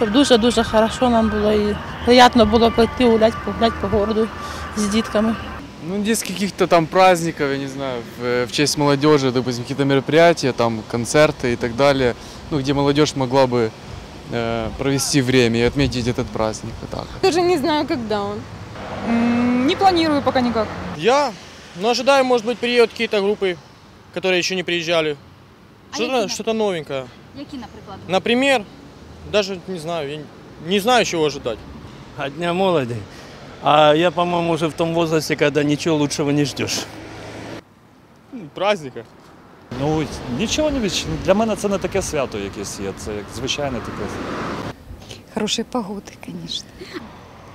щоб дуже-дуже хорошо нам було і приємно було пойти гуляти, погуляти по городу з дітками. Ну, без каких-то там праздников, я не знаю, в, в честь молодежи, допустим, какие-то мероприятия, там концерты и так далее, ну, где молодежь могла бы э, провести время и отметить этот праздник. Вот так. Даже не знаю, когда он. М, Не планирую пока никак. Я? Ну, ожидаю, может быть, приедут какие-то группы, которые еще не приезжали. А Что-то какие? что новенькое. Які, наприклад? Например, даже не знаю, я не знаю, чего ожидать. От Дня молоді. А я, по-моему, уже в том возрасте, когда ничего лучшего не ждешь. Праздника. Ну нічого не відч... Для мене це не таке свято якесь є. Це як звичайне таке. Хорошей погоды, конечно.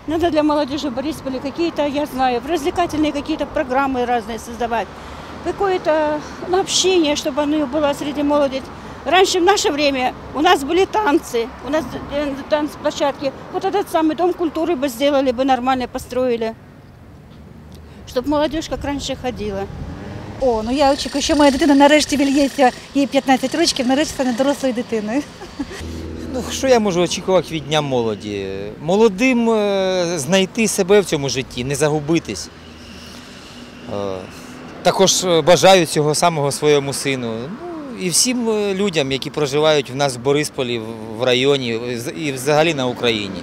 Надо для молодежи в Борисполе какие-то, я знаю, развлекательные какие-то программы разные создавать. Какое-то ну, общение, чтобы оно было среди молодежи. Раньше, в наше время, у нас были танцы, у нас э, танцплощадки. Вот этот самый дом культуры бы сделали, бы нормально построили. Чтобы молодежь как раньше ходила. О, ну я очікую, що моя дитина нарешті вільється, їй 15 років, нарешті стане дорослою дитиною. Ну, що я можу очікувати від Дня молоді? Молодим е, знайти себе в цьому житті, не загубитись. Е, Також е, бажаю цього самого своєму сину. і всім е, людям, які проживають в нас в Борисполі, в районі і взагалі на Україні.